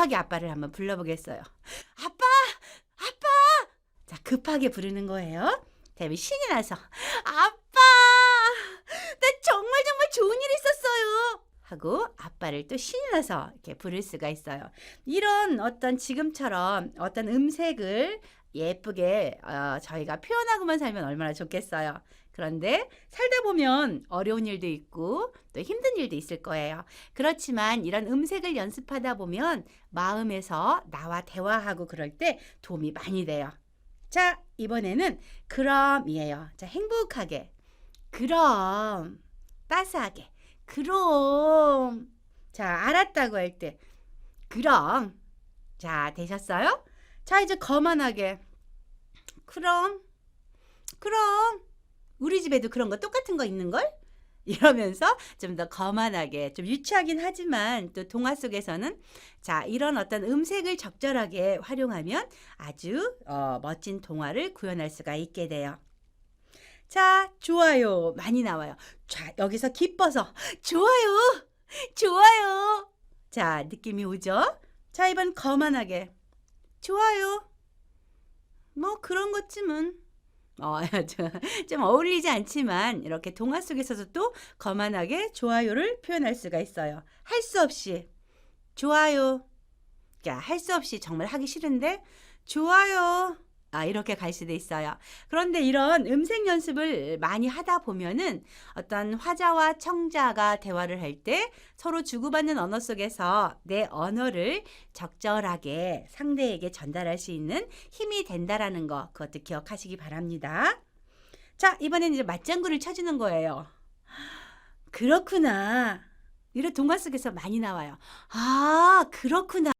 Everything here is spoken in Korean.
급하게 아빠를 한번 불러보겠어요. 아빠! 아빠! 자, 급하게 부르는 거예요. 데비 신이 나서 아빠! 나 정말 정말 좋은 일 있었어요. 하고 아빠를 또 신이 나서 이렇게 부를 수가 있어요. 이런 어떤 지금처럼 어떤 음색을 예쁘게 어, 저희가 표현하고만 살면 얼마나 좋겠어요. 그런데 살다 보면 어려운 일도 있고 또 힘든 일도 있을 거예요. 그렇지만 이런 음색을 연습하다 보면 마음에서 나와 대화하고 그럴 때 도움이 많이 돼요. 자, 이번에는 그럼이에요. 자, 행복하게. 그럼. 따스하게. 그럼. 자, 알았다고 할 때. 그럼. 자, 되셨어요? 자, 이제 거만하게. 그럼. 그럼. 우리 집에도 그런 거 똑같은 거 있는 걸? 이러면서 좀 더 거만하게 좀 유치하긴 하지만 또 동화 속에서는 자 이런 어떤 음색을 적절하게 활용하면 아주 어, 멋진 동화를 구현할 수가 있게 돼요. 자 좋아요 많이 나와요. 자 여기서 기뻐서 좋아요 좋아요. 자 느낌이 오죠? 자 이번 거만하게 좋아요. 뭐 그런 것쯤은 어, 좀, 좀 어울리지 않지만 이렇게 동화 속에서도 또 거만하게 좋아요를 표현할 수가 있어요. 할 수 없이 좋아요. 할수 없이 정말 하기 싫은데 좋아요. 아, 이렇게 갈 수도 있어요. 그런데 이런 음색 연습을 많이 하다 보면은 어떤 화자와 청자가 대화를 할 때 서로 주고받는 언어 속에서 내 언어를 적절하게 상대에게 전달할 수 있는 힘이 된다라는 거 그것도 기억하시기 바랍니다. 자, 이번에는 이제 맞장구를 쳐주는 거예요. 그렇구나. 이런 동화 속에서 많이 나와요. 아, 그렇구나.